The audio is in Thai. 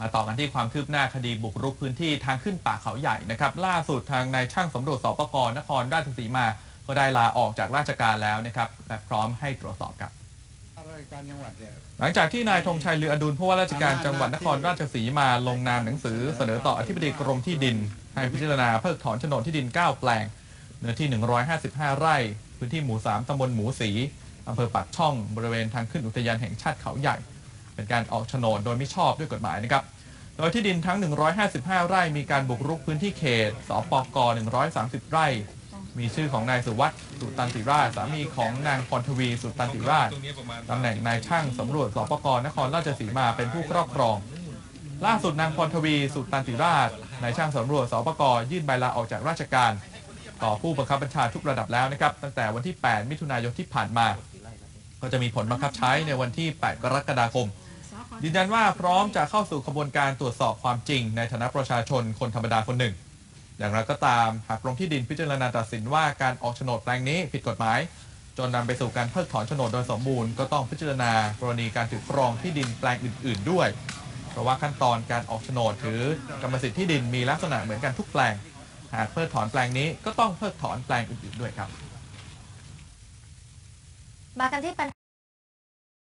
มาต่อกันที่ความคืบหน้าคดีบุกรุกพื้นที่ทางขึ้นป่าเขาใหญ่นะครับ ล่าสุดทางนายช่างสำรวจสปกนครราชสีมา ก็ได้ลาออกจากราชการแล้วนะครับและพร้อมให้ตรวจสอบครับหวัดเนี่ยหลังจากที่นายธงชัยเรืออดุลผู้ว่าราชการจังหวัดนครราชสีมาลงนามหนังสือเสนอต่ออธิบดีกรมที่ดิน ให้พิจารณาเพิกถอนโฉนดที่ดิน 9 แปลง เนื้อที่ 155 ไร่ พื้นที่หมู่ 3ตำบลหมูสีอำเภอปากช่องบริเวณทางขึ้นอุทยานแห่งชาติเขาใหญ่ เป็นการออกโฉนดโดยไม่ชอบด้วยกฎหมายนะครับ โดยที่ดินทั้ง 155 ไร่มีการบุกรุกพื้นที่เขต สปก 130 ไร่ มีชื่อของนายสุวัสด์สุตันติราชสามีของนางพรทวีสุตันติราชตำแหน่งนายช่างสำรวจสปกนครราชสีมาเป็นผู้ครอบครอง ล่าสุดนางพรทวีสุตันติราชนายช่างสำรวจสปกยื่นใบลาออกจากราชการต่อผู้บังคับบัญชาทุกระดับแล้วนะครับ ตั้งแต่วันที่ 8 มิถุนายนที่ผ่านมา ก็จะมีผลบังคับใช้ในวันที่ 8 กรกฎาคม ยืนยันว่าพร้อมจะเข้าสู่กระบวนการตรวจสอบความจริง ในฐานะประชาชนคนธรรมดาคนหนึ่ง อย่างไรก็ตามหากกรมที่ดินพิจารณาตัดสินว่าการออกโฉนดแปลงนี้ผิดกฎหมาย จนนำไปสู่การเพิกถอนโฉนดโดยสมบูรณ์ก็ต้องพิจารณากรณีการถือครองที่ดินแปลงอื่น ๆ ด้วย เพราะว่าขั้นตอนการออกโฉนดถือกรรมสิทธิ์ที่ดินมีลักษณะเหมือนกันทุกแปลง หากเพิกถอนแปลงนี้ก็ต้องเพิกถอนแปลงอื่น ๆ ด้วยครับ มากันที่ปัญ